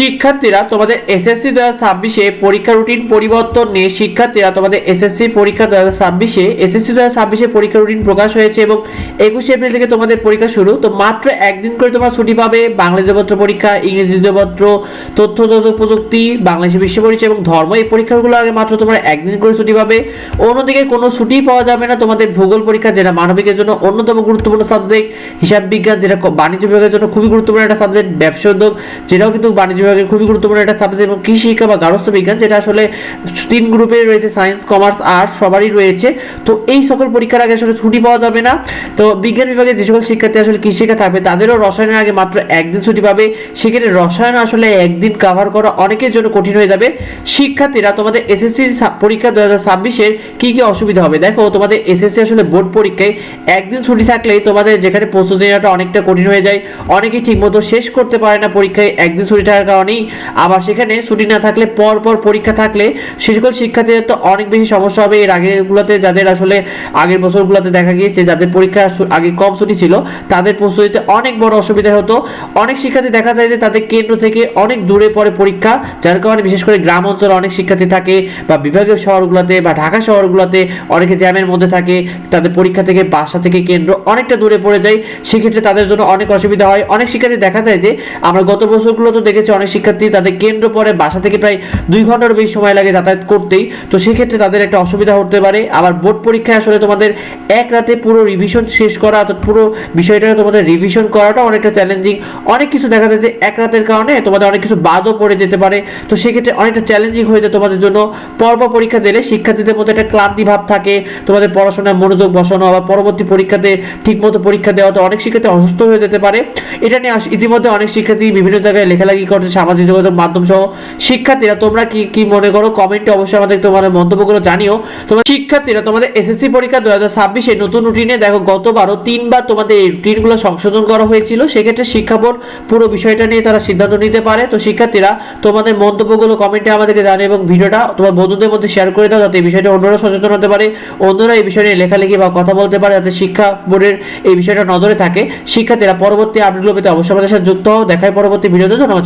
শিক্ষার্থীরা তোমাদের এসএসসি দু হাজার ছাব্বিশে পরীক্ষা রুটিন পরিবর্তন নিয়ে শিক্ষার্থীরা তোমাদের এসএসসি পরীক্ষা দু হাজার ছাব্বিশে এসএসসি দু হাজার ছাব্বিশে পরীক্ষা রুটিন প্রকাশ হয়েছে এবং একুশে এপ্রিল থেকে তোমাদের পরীক্ষা শুরু। তো মাত্র একদিন করে তোমরা ছুটি পাবে। বাংলা দ্বিতীয়পত্র পরীক্ষা, ইংরেজি দ্বিতীয়পত্র তথ্য প্রযুক্তি, বাংলাদেশি বিশ্ব পরিচয় এবং ধর্ম এই পরীক্ষাগুলো আগে মাত্র তোমরা একদিন করে ছুটি পাবে। অন্যদিকে কোনো ছুটি পাওয়া যাবে না তোমাদের ভূগোল পরীক্ষা, যেটা মানবিকের জন্য অন্যতম গুরুত্বপূর্ণ সাবজেক্ট হিসাব বিজ্ঞান, যেটা বাণিজ্য বিভাগের জন্য খুবই গুরুত্বপূর্ণ একটা সাবজেক্ট ব্যবসা উদ্যোগ, যেটাও কিন্তু বাণিজ্য বিভাগের খুবই গুরুত্বপূর্ণ একটা সাবজেক্ট এবং কৃষি শিক্ষা বা গার্হস্থ্য বিজ্ঞান, যেটা আসলে তিন গ্রুপে রয়েছে সায়েন্স কমার্স আর্টস সবারই রয়েছে। তো এই সকল পরীক্ষার আগে আসলে ছুটি পাওয়া যাবে না। তো বিজ্ঞান বিভাগে যে সকল শিক্ষার্থী আসলে কৃষি শিক্ষা থাকবে, তাদেরও রসায়নের আগে মাত্র একদিন ছুটি পাবে। সেক্ষেত্রে রসায়ন আসলে একদিন কভার করা অনেকের জন্য কঠিন হয়ে যাবে। শিক্ষার্থীরা তোমাদের এসএসসি পরীক্ষা দু হাজার ছাব্বিশের কি কি অসুবিধা হবে? দেখো, তোমাদের এসএসসি আসলে বোর্ড পরীক্ষায় একদিন ছুটি থাকলেই তোমাদের যেখানে প্রস্তুতি নেওয়াটা অনেকটা কঠিন হয়ে যায়। অনেকেই ঠিকমতো শেষ করতে পারে না পরীক্ষায়, একদিন ছুটি থাকার কারণেই আবার সেখানে ছুটি না থাকলে পর পর পরীক্ষা থাকলে সে সকল শিক্ষার্থীদের তো অনেক বেশি সমস্যা হবে। এর আগেরগুলোতে যাদের আসলে আগের বছরগুলোতে দেখা গিয়েছে, যাদের পরীক্ষা আগে কম ছুটি ছিল, তাদের প্রস্তুতিতে অনেক বড় অসুবিধা হতো। অনেক শিক্ষার্থী দেখা যায় যে তাদের কেন্দ্র থেকে অনেক দূরে পড়ে পরীক্ষা, যার কারণে বিশেষ করে গ্রাম অঞ্চলে অনেক শিক্ষার্থী থাকে বা বিভাগীয় শহরগুলোতে বা ঢাকা শহরগুলোতে অনেকে জ্যামের মধ্যে থাকে, তাদের পরীক্ষা থেকে বাসা থেকে কেন্দ্র অনেকটা দূরে পড়ে যায়। সেক্ষেত্রে তাদের জন্য অনেক অসুবিধা হয়। অনেক শিক্ষার্থী দেখা যায় যে, আমরা গত বছরগুলো তো দেখেছি অনেক শিক্ষার্থী তাদের কেন্দ্র পরে বাসা থেকে প্রায় দুই ঘণ্টার বেশি সময় লাগে যাতায়াত করতেই। তো সেক্ষেত্রে তাদের একটা অসুবিধা হতে পারে। আবার বোর্ড পরীক্ষায় আসলে তোমাদের এক রাতে পুরো রিভিশন শেষ করা, অর্থাৎ পুরো বিষয়টা তোমাদের রিভিশন করাটা অনেকটা চ্যালেঞ্জিং অনেক কিছু দেখা যায় যে এক রাতের কারণে তোমাদের অনেক কিছু বাদও পড়ে যেতে পারে। তো সেক্ষেত্রে অনেকটা চ্যালেঞ্জিং হয়ে যায় তোমাদের জন্য। পর্ব পরীক্ষা দিলে শিক্ষার্থীদের মধ্যে একটা ক্লান্তি ভাব থাকে, তোমাদের পড়াশোনায় মনোযোগ বসানো বা পরবর্তী পরীক্ষাতে ঠিকমতো পরীক্ষা দেওয়াতে অনেক শিক্ষার্থী অসুস্থ হয়ে যেতে পারে। এটা নিয়ে ইতিমধ্যে অনেক শিক্ষার্থী বিভিন্ন জায়গায় লেখালেখি করছে সামাজিক যোগাযোগ মাধ্যম সহ শিক্ষার্থীরা, তোমরা কি কি মনে করো? কমেন্টে অবশ্যই আমাদের তোমাদের মন্তব্যগুলো জানিও। তোমার শিক্ষার্থীরা, তোমাদের এসএসসি পরীক্ষা দু হাজার ছাব্বিশে নতুন রুটিনে দেখো, গতবারও তিনবার তোমাদের এই রুটিনগুলো সংশোধন করা হয়েছিল। সেক্ষেত্রে শিক্ষা বোর্ড পুরো বিষয়টা নিয়ে তারা সিদ্ধান্ত নিতে পারে। তো শিক্ষার্থীরা, তোমাদের মন্তব্যগুলো কমেন্টে আমাদেরকে জানিয়ে এবং ভিডিওটা তোমার বন্ধুদের মধ্যে শেয়ার করে দাও, যাতে এই বিষয়টা অন্যরা সচেতন হতে পারে, অন্যরা এই বিষয় নিয়ে লেখালেখি বা কথা বলতে পারে, যাতে শিক্ষা বোর্ডের এই বিষয়টা নজরে থাকে। শিক্ষার্থীরা, পরবর্তী আপডেটগুলো পেতে অবশ্যই আমাদের সাথে যুক্ত হও। দেখায় পরবর্তী ভিডিওতে, ধন্যবাদ।